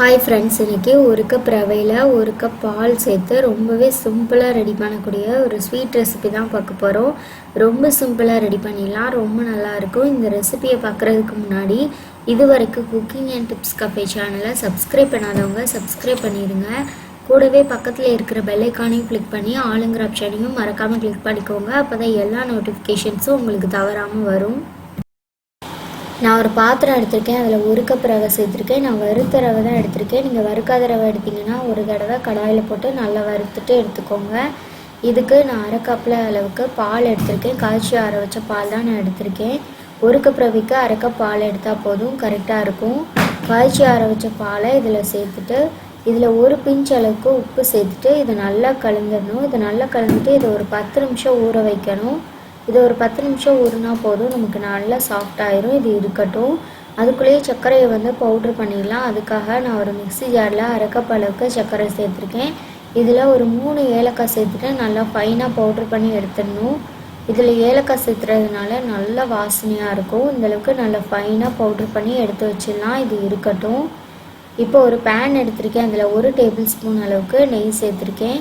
Hi friends இன்றைக்கி ஒரு cup ரவையில் ஒரு கப் பால் சேர்த்து ரொம்பவே சிம்பிளாக ரெடி பண்ணக்கூடிய ஒரு ஸ்வீட் ரெசிபி தான் பார்க்க போகிறோம் ரொம்ப சிம்பிளாக ரெடி பண்ணிடலாம். ரொம்ப நல்லாயிருக்கும் இந்த ரெசிபியை பார்க்குறதுக்கு முன்னாடி இது வரைக்கும் குக்கிங் அண்ட் டிப்ஸ் கஃபே சேனலை சப்ஸ்கிரைப் பண்ணாதவங்க சப்ஸ்கிரைப் பண்ணிடுங்க. கூடவே பக்கத்தில் இருக்கிற பெல்லைக்கானையும் கிளிக் பண்ணி ஆளுங்கிற ஆப்ஷனையும் மறக்காமல் கிளிக் பண்ணிக்கோங்க. அப்போ தான் எல்லா நோட்டிஃபிகேஷன்ஸும் உங்களுக்கு தவறாமல் வரும். நான் ஒரு பாத்திரம் எடுத்திருக்கேன் அதில் உருக்கப் ரவை சேர்த்துருக்கேன். நான் வறுத்த ரவை தான் எடுத்திருக்கேன். நீங்கள் வறுக்காத ரவை எடுத்திங்கன்னா ஒரு தடவை கடாயில் போட்டு நல்லா வறுத்துட்டு எடுத்துக்கோங்க. இதுக்கு நான் அரை கப்பில் அளவுக்கு பால் எடுத்திருக்கேன். காய்ச்சி ஆற வச்ச பால் தான் நான் எடுத்திருக்கேன். ஒரு கப் ரவிக்கு அரை கப் பால் எடுத்தால் போதும் கரெக்டாக இருக்கும். காய்ச்சி ஆற வச்ச பாலை இதில் சேர்த்துட்டு இதில் ஒரு பிஞ்ச் அளவுக்கு உப்பு சேர்த்துட்டு இதை நல்லா கலந்துடணும். இதை நல்லா கலந்துட்டு இதை ஒரு பத்து நிமிஷம் ஊற வைக்கணும். இது ஒரு பத்து நிமிஷம் ஊறினா போதும். நமக்கு நல்லா சாஃப்ட் ஆயிரும். இது இருக்கட்டும். அதுக்குள்ளேயே சர்க்கரையை வந்து பவுட்ரு பண்ணிடலாம். அதுக்காக நான் ஒரு மிக்சி ஜாரில் அரைக்கப் அளவுக்கு சர்க்கரை சேர்த்துருக்கேன். இதில் ஒரு மூணு ஏலக்காய் சேர்த்துட்டு நல்லா ஃபைனாக பவுட்ரு பண்ணி எடுத்துடணும். இதில் ஏலக்காய் சேர்த்துறதுனால நல்ல வாசனையாக இருக்கும். இந்தளவுக்கு நல்லா ஃபைனாக பவுட்ரு பண்ணி எடுத்து வச்சிடலாம். இது இருக்கட்டும். இப்போ ஒரு பேன் எடுத்திருக்கேன். அதில் ஒரு டேபிள் ஸ்பூன் அளவுக்கு நெய் சேர்த்துருக்கேன்.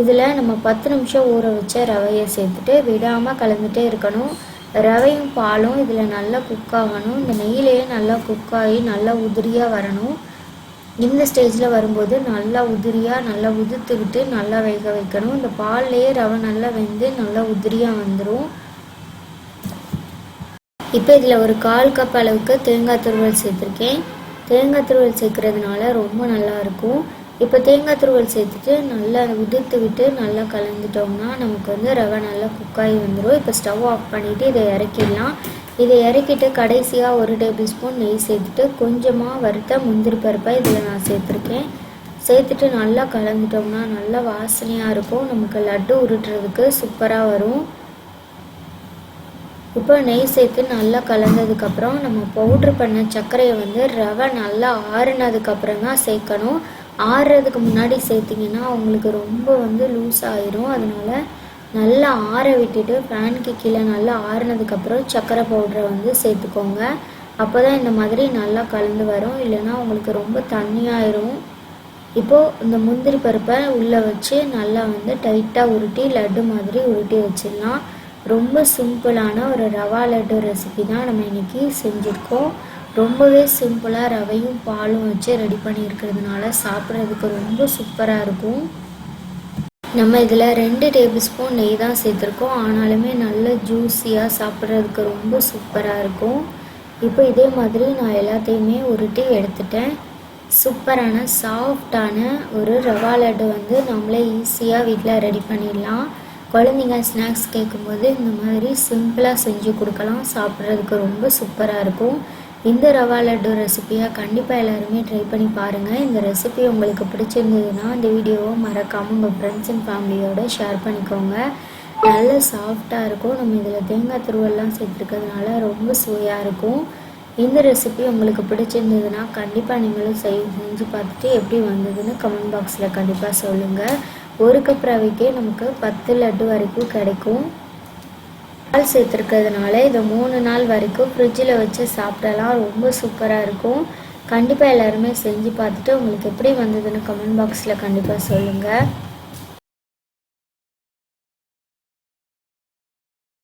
இதில் நம்ம பத்து நிமிஷம் ஊற வச்ச ரவையை சேர்த்துட்டு விடாமல் கலந்துகிட்டே இருக்கணும். ரவையும் பாலும் இதில் நல்லா குக் ஆகணும். இந்த நெய்யிலேயே நல்லா குக் ஆகி நல்லா உதிரியாக வரணும். இந்த ஸ்டேஜில் வரும்போது நல்லா உதிரியாக நல்லா உதிர்த்துக்கிட்டு நல்லா வேக வைக்கணும். இந்த பால்லையே ரவை நல்லா வெந்து நல்லா உதிரியாக வந்துடும் இப்போ இதில் ஒரு கால் கப் அளவுக்கு தேங்காய் துருவல் சேர்த்துருக்கேன். தேங்காய் துருவல் சேர்க்குறதுனால ரொம்ப நல்லாயிருக்கும் இப்போ தேங்காய் துருவல் சேர்த்துட்டு நல்லா உதிர்த்து விட்டு நல்லா கலந்துட்டோம்னா நமக்கு வந்து ரவை நல்லா குக்காகி வந்துடும் இப்போ ஸ்டவ் ஆஃப் பண்ணிவிட்டு இதை இறக்கிடலாம். இதை இறக்கிட்டு கடைசியாக ஒரு டேபிள் ஸ்பூன் நெய் சேர்த்துட்டு கொஞ்சமாக வறுத்த முந்திரி பருப்பை இதில் நான் சேர்த்துருக்கேன். சேர்த்துட்டு நல்லா கலந்துட்டோம்னா நல்லா வாசனையாக இருக்கும். நமக்கு லட்டு உருட்டுறதுக்கு சூப்பராக வரும். இப்போ நெய் சேர்த்து நல்லா கலந்ததுக்கப்புறம் நம்ம பவுட்ரு பண்ண சர்க்கரையை வந்து ரவை நல்லா ஆறுனதுக்கப்புறம் தான் சேர்க்கணும். ஆறுறதுக்கு முன்னாடி சேர்த்திங்கன்னா அவங்களுக்கு ரொம்ப வந்து லூஸ் ஆயிரும். அதனால் நல்லா ஆற விட்டுட்டு ஃபேனுக்கு கீழே நல்லா ஆறுனதுக்கப்புறம் சர்க்கரை பவுடரை வந்து சேர்த்துக்கோங்க. அப்போ தான் இந்த மாதிரி நல்லா கலந்து வரும். இல்லைன்னா உங்களுக்கு ரொம்ப தண்ணியாயிரும். இப்போது இந்த முந்திரி பருப்பை உள்ளே வச்சு நல்லா வந்து டைட்டாக உருட்டி லட்டு மாதிரி உருட்டி வச்சிடலாம். ரொம்ப சிம்பிளான ஒரு ரவா லட்டு ரெசிபி தான் நம்ம இன்றைக்கி செஞ்சுருக்கோம். ரொம்பவே சிம்பிளாக ரவையும் பாலும் வச்சு ரெடி பண்ணியிருக்கிறதுனால சாப்பிட்றதுக்கு ரொம்ப சூப்பராக இருக்கும். நம்ம இதில் ரெண்டு டேபிள் ஸ்பூன் நெய் தான் சேர்த்துருக்கோம். ஆனாலுமே நல்ல ஜூஸியாக சாப்பிட்றதுக்கு ரொம்ப சூப்பராக இருக்கும். இப்போ இதே மாதிரி நான் எல்லாத்தையுமே உருட்டி எடுத்துட்டேன். சூப்பரான சாஃப்டான ஒரு ரவா லட்டு வந்து நம்மளே ஈஸியாக வீட்டில் ரெடி பண்ணிடலாம். குழந்தைங்க ஸ்நாக்ஸ் கேட்கும்போது இந்த மாதிரி சிம்பிளாக செஞ்சு கொடுக்கலாம். சாப்பிட்றதுக்கு ரொம்ப சூப்பராக இருக்கும். இந்த ரவா லட்டு ரெசிப்பியாக கண்டிப்பாக எல்லாருமே ட்ரை பண்ணி பாருங்கள் இந்த ரெசிபி உங்களுக்கு பிடிச்சிருந்ததுன்னா இந்த வீடியோவை மறக்காமல் உங்கள் ஃப்ரெண்ட்ஸ் அண்ட் ஃபேமிலியோடு ஷேர் பண்ணிக்கோங்க. நல்ல சாஃப்டாக இருக்கும். நம்ம இதில் தேங்காய் துருவெல்லாம் சேர்த்துருக்கிறதுனால ரொம்ப சுவையாக இருக்கும். இந்த ரெசிபி உங்களுக்கு பிடிச்சிருந்ததுன்னா கண்டிப்பாக நீங்களும் செய் செஞ்சு பார்த்துட்டு எப்படி வந்ததுன்னு கமெண்ட் பாக்ஸில் கண்டிப்பாக சொல்லுங்கள் ஒரு கப் ரவைக்கே நமக்கு பத்து லட்டு வரைக்கும் கிடைக்கும். பால் சேர்த்துருக்கிறதுனால இதை மூணு நாள் வரைக்கும் ஃப்ரிட்ஜில் வச்சு சாப்பிடலாம். ரொம்ப சூப்பராக இருக்கும். கண்டிப்பாக எல்லாருமே செஞ்சு பார்த்துட்டு உங்களுக்கு எப்படி வந்ததுன்னு கமெண்ட் பாக்ஸில் கண்டிப்பாக சொல்லுங்கள்